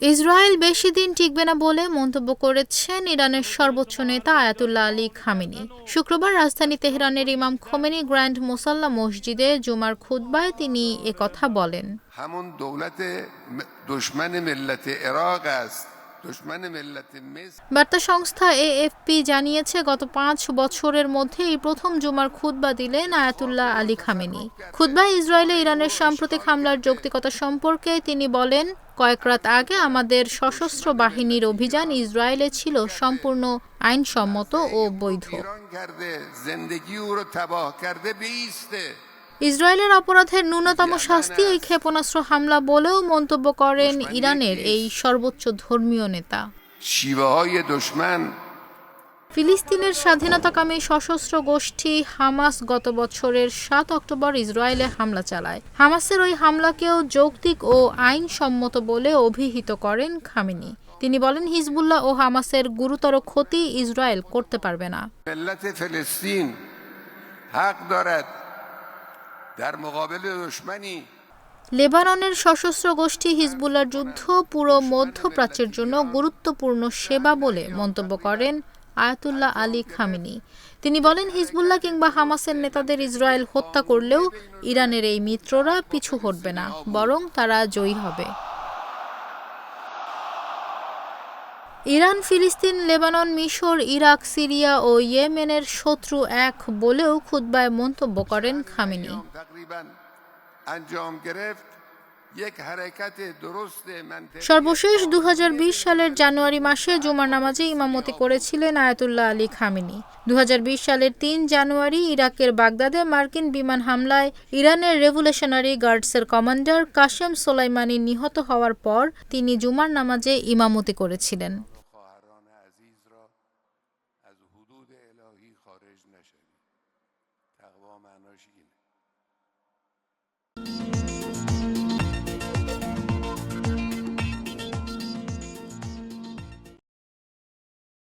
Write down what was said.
Israel বেশি দিন টিকবে না বলে মন্তব্য করেছেন ইরানের সর্বোচ্চ নেতা আয়াতুল্লাহ আলী খামিনি। শুক্রবার রাজধানী তেহরানের ইমাম খোমেনি গ্র্যান্ড মোসাল্লা মসজিদে জুমার খুদ্বায় তিনি একথা বলেন। হামুন দৌলতে দুশ্মন মিল্লতে ইরাক আস্ত বার্তা সংস্থা এএফপি জানিয়েছে গত পাঁচ বছরের মধ্যে এই প্রথম জুমার খুদ্া দিলেন আয়াতুল্লাহ আলী খামেনি। খুদ্ায় ইসরায়েলে ইরানের সাম্প্রতিক হামলার যৌক্তিকতা সম্পর্কে তিনি বলেন কয়েক রাত আগে আমাদের সশস্ত্র বাহিনীর অভিযান ইসরায়েলে ছিল সম্পূর্ণ আইনসম্মত ও বৈধ। ইসরায়েলের অপরাধের ন্যূনতম শাস্তি এই ক্ষেপণাস্ত্র হামলা বলেও মন্তব্য করেন ইরানের এই সর্বোচ্চ ধর্মীয় নেতা। ফিলিস্তিনের স্বাধীনতাকামী সশস্ত্র গোষ্ঠী হামাস গত বছরের সাত অক্টোবর ইসরায়েলে হামলা চালায়। হামাসের ওই হামলাকেও যৌক্তিক ও আইনসম্মত বলে অভিহিত করেন খামিনি। তিনি বলেন হিজবুল্লাহ ও হামাসের গুরুতর ক্ষতি ইসরায়েল করতে পারবে না। در مقابل دشمنی লেবাননের সশস্ত্র গোষ্ঠী হিজবুল্লাহর যুদ্ধ পুরো মধ্যপ্রাচ্যের জন্য গুরুত্বপূর্ণ সেবা বলে মন্তব্য করেন আয়াতুল্লাহ আলী খামিনি তিনি বলেন হিজবুল্লাহ কিংবা হামাসের নেতাদের ইসরায়েল হত্যা করলেও ইরানের এই মিত্ররা পিছু হটবে না বরং তারা জয়ী হবে ইরান, ফিলিস্তিন, লেবানন, মিশর, ইরাক, সিরিয়া ও ইয়েমেনের শত্রু এক বলেও খুদ্বায় মন্তব্য করেন খামিনি। সর্বশেষ দু হাজার বিশ সালের জানুয়ারি মাসে জুমার নামাজে ইমামতি করেছিলেন আয়াতুল্লাহ আলী খামিনি। দু হাজার বিশ সালের তিন জানুয়ারি ইরাকের বাগদাদে মার্কিন বিমান হামলায় ইরানের রেভুলেশনারি গার্ডসের কমান্ডার কাশেম সোলাইমানি নিহত হওয়ার পর তিনি জুমার নামাজে ইমামতি করেছিলেন। الهی خارج نشوید تقوا معناش اینه.